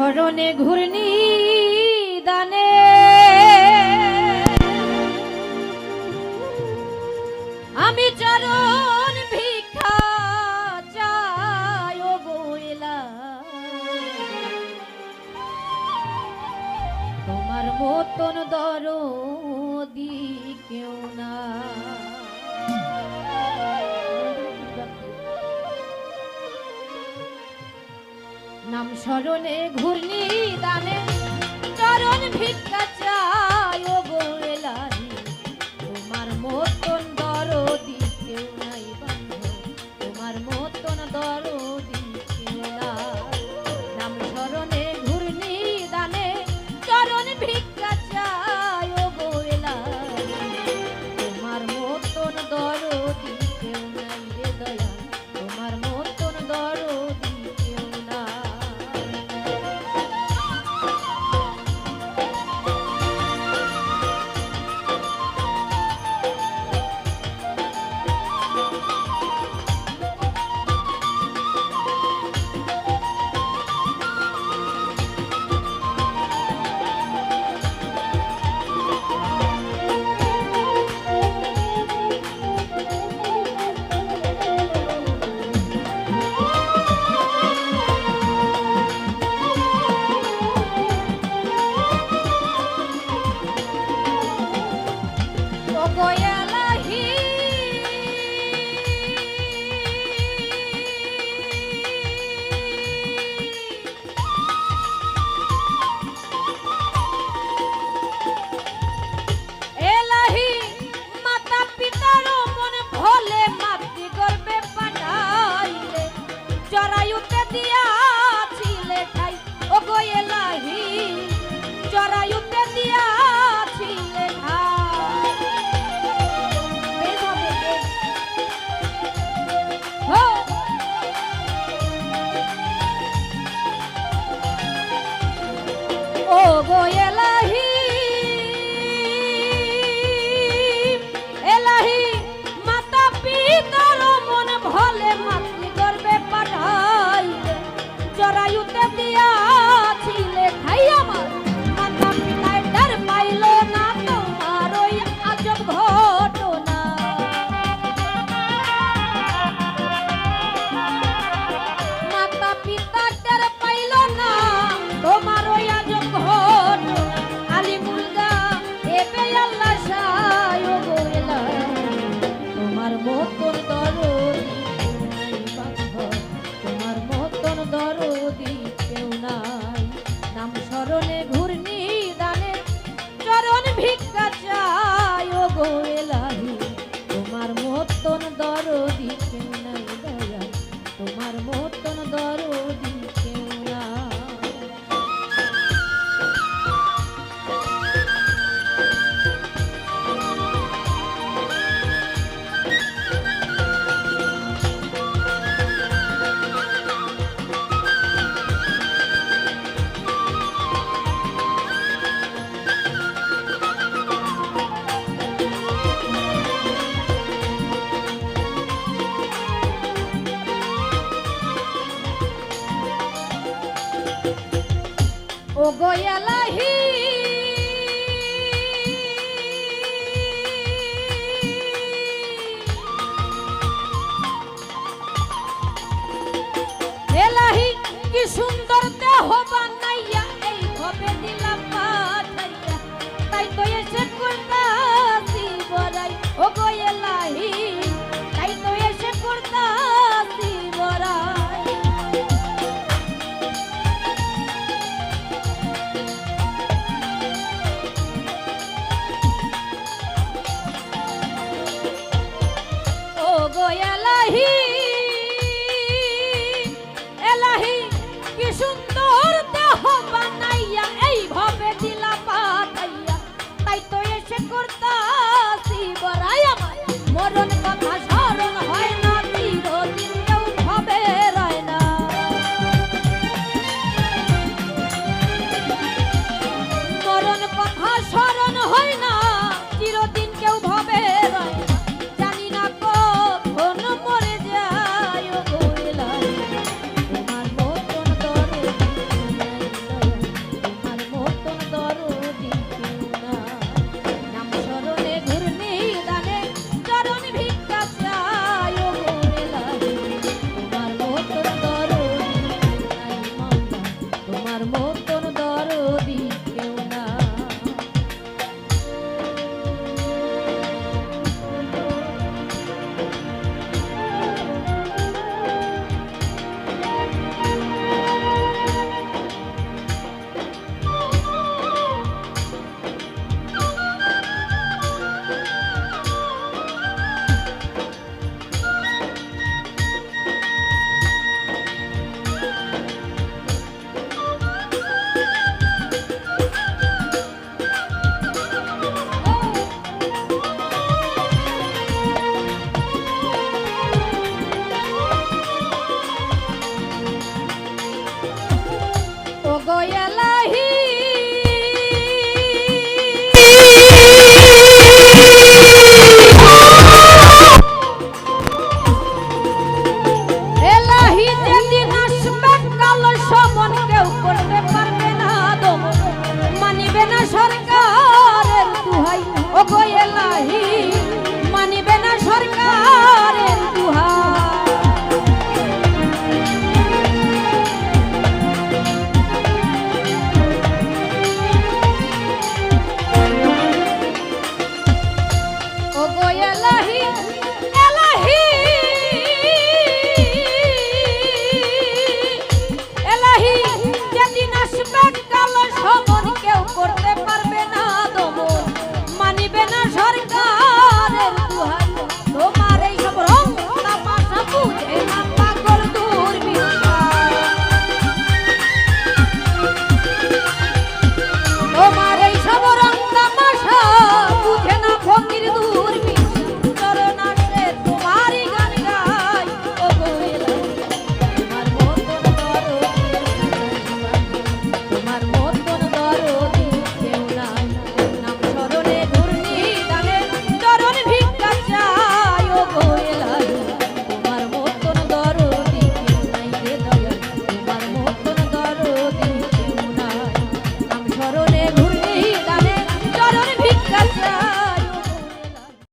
স্মরণে ঘূর্ণি দানে। আমি চরণ ভিক্ষা চায় বইলা। তোমার মতন দর দি কেউ না নাম স্মরণে ঘূর্ণি দানে চরণ ভিক্ষা চা voy a